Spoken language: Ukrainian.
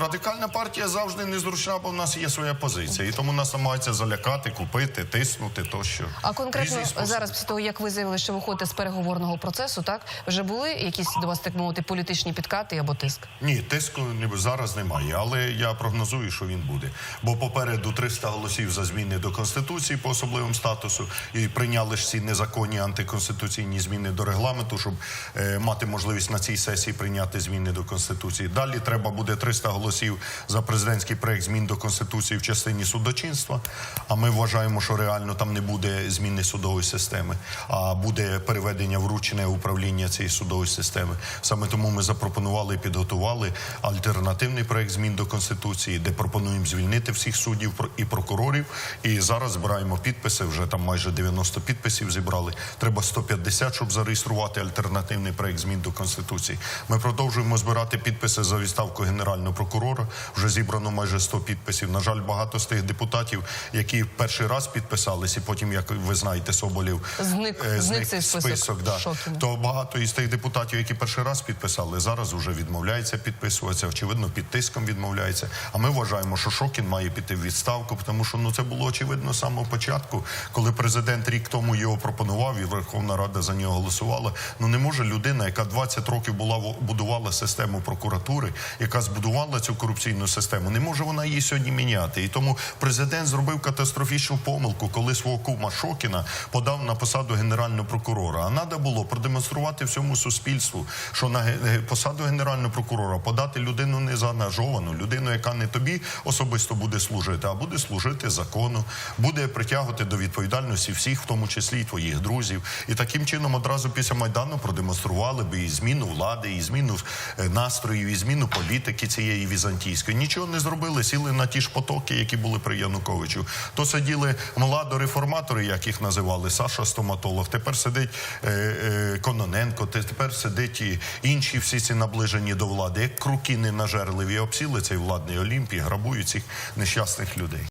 радикальна партія завжди незручна, бо в нас є своя позиція, і тому нас намагаються залякати, купити, тиснути тощо. А конкретно зараз, після того як ви заявили, що виходите з переговорного процесу, так вже були якісь до вас так мовити політичні підкати або тиск? Ні, тиску ніби зараз немає, але я прогнозую, що він буде. Бо попереду 300 голосів за зміни до конституції по особливому статусу, і прийняли ж ці незаконні антиконституційні зміни до регламенту, щоб е, мати можливість на цій сесії прийняти зміни до конституції. Далі треба буде 300 голосів за президентський проект змін до конституції в частині судочинства. А ми вважаємо, що реально там не буде зміни судової системи, а буде переведення в управління цієї судової системи. Саме тому ми запропонували і підготували альтернативний проект змін до конституції, де пропонуємо звільнити всіх суддів і прокурорів. І зараз збираємо підписи. Вже там майже 90 підписів зібрали. Треба 150, щоб зареєструвати альтернативний проект змін до конституції. Ми продовжуємо збирати підписи за відставку генерального прокурора. Вже зібрано майже 100 підписів. На жаль, багато з тих депутатів, які перший раз підписались, і потім, як ви знаєте, Соболєв Зник- е, зник цей список. да. Шокіна. То багато із тих депутатів, які перший раз підписали, зараз вже відмовляється підписуватися. Очевидно, під тиском відмовляється. А ми вважаємо, що Шокін має піти в відставку, тому що ну це було очевидно з самого початку, коли президент рік тому його пропонував, і Верховна Рада за нього голосувала. Ну не може людина, яка 20 років була будувала систему прокуратури, яка збудувала цю корупційну систему, не може вона її сьогодні міняти. І тому президент зробив катастрофічну помилку, коли свого кума Шокіна подав на посаду генерального прокурора. А треба було продемонструвати всьому суспільству, що на посаду генерального прокурора подати людину незаангажовану, людину, яка не тобі особисто буде служити, а буде служити закону, буде притягувати до відповідальності всіх, в тому числі і твоїх друзів. І таким чином одразу після майдану продемонстрували би і зміну влади, і зміну е, настроїв, і зміну політики цієї візантійської. Нічого не зробили, сіли на ті ж потоки, які були при Януковичу. То сиділи младореформатори, як їх називали, Саша стоматолог. Тепер сидить е, е, Кононенко, тепер сидить і інші всі ці наближені до влади. Як круки ненажерливі обсіли цей владний олімп і грабують цих нещасних людей.